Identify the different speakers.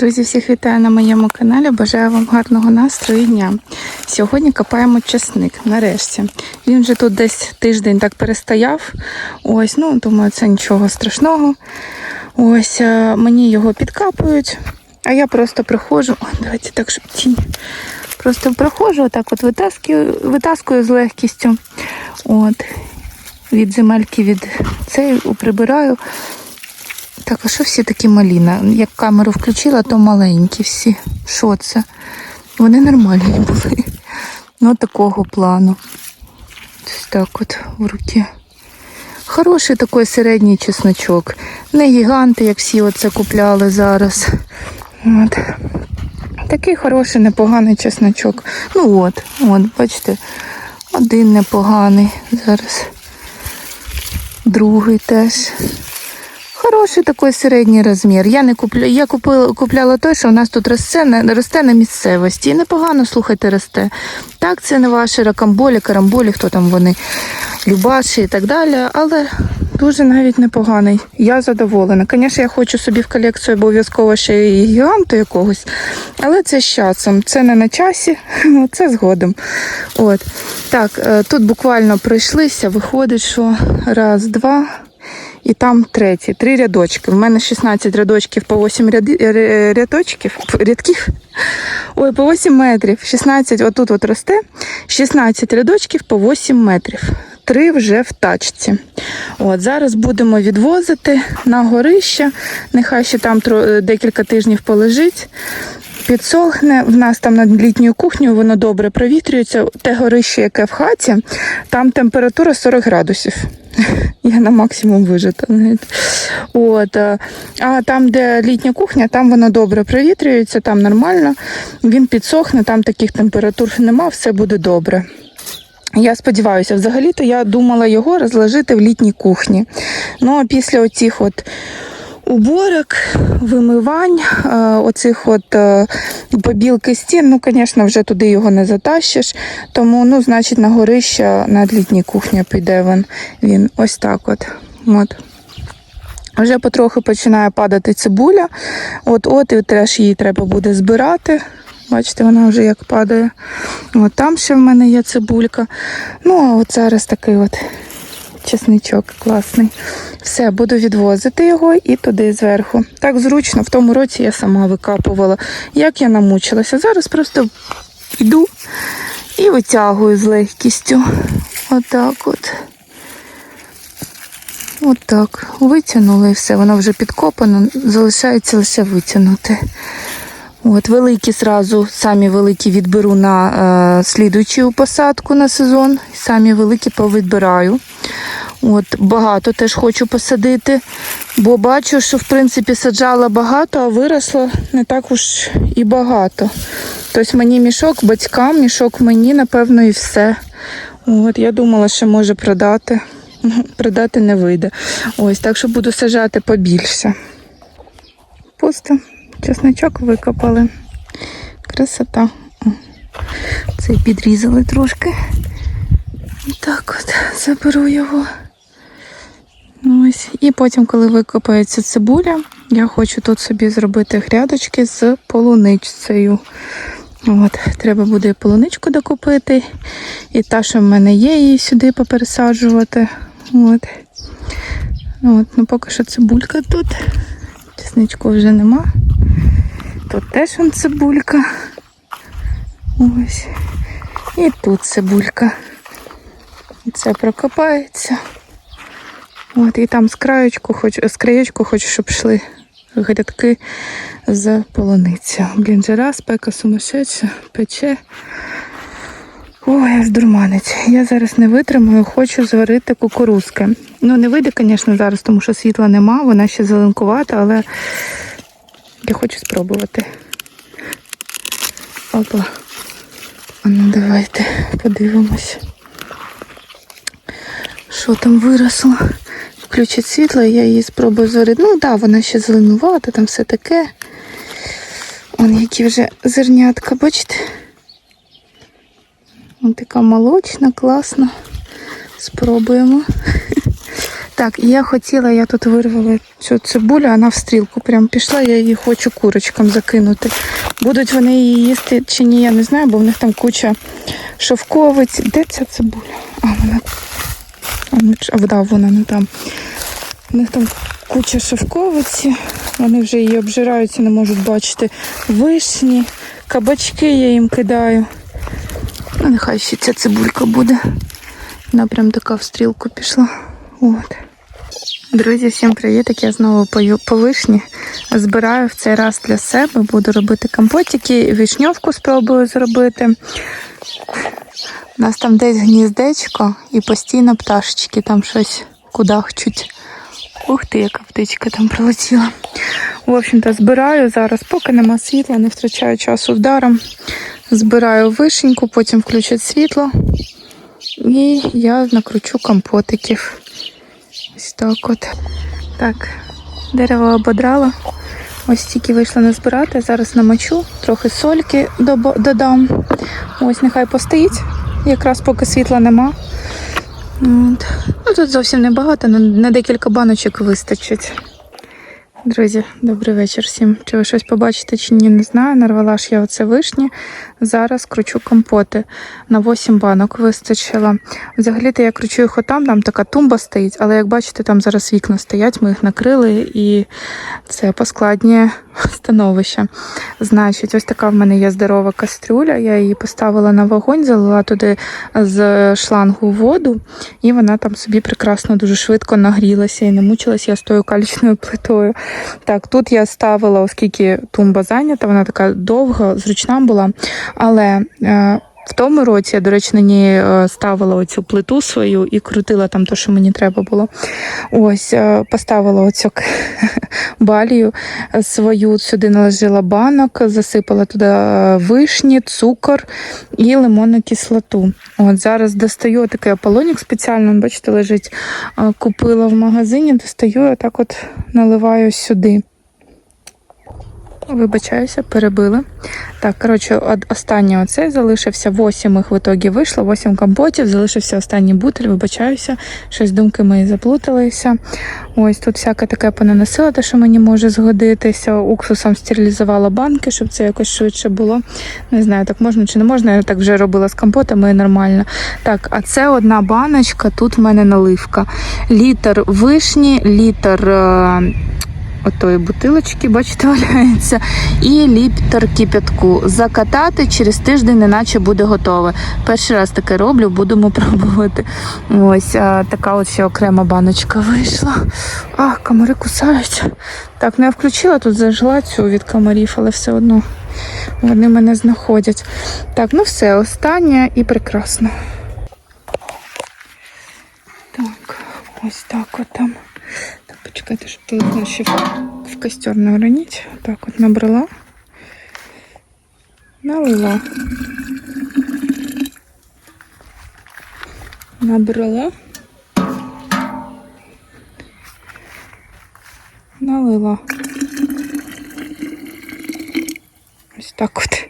Speaker 1: Друзі, всіх вітаю на моєму каналі. Бажаю вам гарного настрою і дня. Сьогодні копаємо часник. Нарешті. Він вже тут десь тиждень так перестояв. Ось, ну думаю, це нічого страшного. Ось е, мені його підкапують, а я просто приходжу. О, давайте так, щоб тінь. Просто приходжу, отак от витаскую, витаскую з легкістю. От. Від земельки від цей прибираю. Так, а що всі такі маліна? Як камеру включила, то маленькі всі. Що це? Вони нормальні були. Ну, такого плану. Ось так от в руки. Хороший такий середній чесночок. Не гіганти, як всі оце купляли зараз. От. Такий хороший, непоганий чесночок. Ну от, от, бачите, один непоганий зараз. Другий теж. Хороший такий середній розмір. Я не купля... я купила, купляла той, що у нас тут росте росте на місцевості. І непогано, слухайте, росте. Так, це не ваші ракамболі, карамболі, хто там вони, любаші і так далі, але дуже навіть непоганий. Я задоволена. Звісно, я хочу собі в колекцію обов'язково ще і гіганту якогось, але це з часом. Це не на часі, це згодом. От. Так, е, тут буквально пройшлися, виходить, що раз, два. І там третій, три рядочки. В мене 16 рядочків по 8 ряди, ря- рядочків, рядків. Ой, по 8 метрів. 16, отут от росте. 16 рядочків по 8 метрів. Три вже в тачці. От, зараз будемо відвозити на горище. Нехай ще там декілька тижнів полежить. Підсохне, в нас там над літньою кухнею воно добре провітрюється. Те горище, яке в хаті, там температура 40 градусів. Я на максимум вижита. От, е, а там, де літня кухня, там воно добре провітрюється, там нормально. Він підсохне, там таких температур нема, все буде добре. Я сподіваюся, взагалі-то я думала його розложити в літній кухні. Ну а після оцих от уборок, вимивань, е, оцих от е, побілки стін, ну, звісно, вже туди його не затащиш. Тому, ну, значить, на горище над літній кухня піде він, він ось так от. от. Вже потроху починає падати цибуля. От от і теж її треба буде збирати. Бачите, вона вже як падає. От там ще в мене є цибулька. Ну, а от зараз такий от чесничок класний. Все, буду відвозити його і туди зверху. Так зручно, в тому році я сама викапувала. Як я намучилася. Зараз просто йду і витягую з легкістю. Отак от. Отак. Витягнули і все, воно вже підкопано, залишається лише витягнути. От, великі зразу, самі великі відберу на е, слідуючу посадку на сезон. Самі великі повідбираю. От, багато теж хочу посадити, бо бачу, що в принципі саджала багато, а виросло не так уж і багато. Тобто мені мішок, батькам, мішок мені, напевно, і все. От, я думала, що може продати. Продати не вийде. Ось, так що буду саджати побільше. Пусто. Чесночок викопали. Красота. Цей підрізали трошки. І так от заберу його. Ну, Ось. І потім, коли викопається цибуля, я хочу тут собі зробити грядочки з полуничцею. От, треба буде полуничку докупити. І та, що в мене є, її сюди попересаджувати. От. От, ну поки що цибулька тут. Чесничку вже нема. Тут теж вон цибулька. Ось. І тут цибулька. І це прокопається. От, і там з краєчку, хоч, з краєчку хочу, щоб йшли грядки з полуницю. Блін, жара, спека сумасшедша, пече. Ой, аж дурманець. Я зараз не витримаю, хочу зварити кукурузки. Ну, не вийде, звісно, зараз, тому що світла нема, вона ще зеленкувата, але я хочу спробувати. Опа. Ну давайте подивимось. Що там виросло? Включить світло, я її спробую зварити. Ну так, да, вона ще зеленувата, там все таке. Вон які вже зернятка, бачите? Ось така молочна, класна. Спробуємо. Так, і я хотіла, я тут вирвала цю цибулю, вона в стрілку прям пішла, я її хочу курочкам закинути. Будуть вони її їсти чи ні, я не знаю, бо в них там куча шовковиць. Де ця цибуля? А, вона. А, ну, а да, вона не там. У них там куча шовковиці, вони вже її обжираються, не можуть бачити вишні, кабачки я їм кидаю. Ну, нехай ще ця цибулька буде. Вона прям така в стрілку пішла. От. Друзі, всім привіт! Я знову пою по вишні. Збираю в цей раз для себе. Буду робити компотики, вишньовку спробую зробити. У нас там десь гніздечко і постійно пташечки там щось кудахчуть. Ух ти, яка птичка там прилетіла. В общем-то, збираю зараз, поки нема світла, не втрачаю часу вдаром. Збираю вишеньку, потім включать світло. І я накручу компотиків. Ось так от. Так, дерево ободрало. Ось тільки вийшла назбирати. Зараз намочу, трохи сольки додам. Ось нехай постоїть, якраз поки світла нема. От. Ну, тут зовсім небагато, на, декілька баночок вистачить. Друзі, добрий вечір всім. Чи ви щось побачите чи ні, не знаю. Нарвала ж я оце вишні. Зараз кручу компоти. На 8 банок вистачило. Взагалі-то я кручу їх отам, там така тумба стоїть, але як бачите, там зараз вікна стоять, ми їх накрили і це поскладнює становище. Значить, ось така в мене є здорова кастрюля. Я її поставила на вогонь, залила туди з шлангу воду, і вона там собі прекрасно дуже швидко нагрілася і не мучилася я з тою калічною плитою. Так, тут я ставила, оскільки тумба зайнята, вона така довга, зручна була. Але е, в тому році я, до речі, на ній е, ставила оцю плиту свою і крутила там те, що мені треба було. Ось, е, поставила оцю балію свою, сюди наложила банок, засипала туди е, вишні, цукор і лимонну кислоту. От зараз достаю такий аполлонік спеціально, бачите, лежить. Купила в магазині, достаю, отак от наливаю сюди. Вибачаюся, перебили. Так, коротше, останній оцей залишився. Восім їх в ітогі вийшло, восім компотів, залишився останній бутель, вибачаюся. Щось думки мої заплуталися. Ось тут всяке таке понаносила, те, що мені може згодитися. Уксусом стерилізувала банки, щоб це якось швидше було. Не знаю, так можна чи не можна. Я так вже робила з компотами і нормально. Так, а це одна баночка, тут в мене наливка. Літр вишні, літр. Отої бутилочки, бачите, валяється, і літр кипятку. Закатати через тиждень, неначе буде готове. Перший раз таке роблю, будемо пробувати. Ось а, така от ще окрема баночка вийшла. А, комари кусають. Так, ну я включила тут зажила цю від комарів, але все одно вони мене знаходять. Так, ну все, останнє і прекрасно. Так, ось так от там. Щоб телефон ще в, костер не. Так, от набрала. Налила. Набрала. Налила. Ось так от.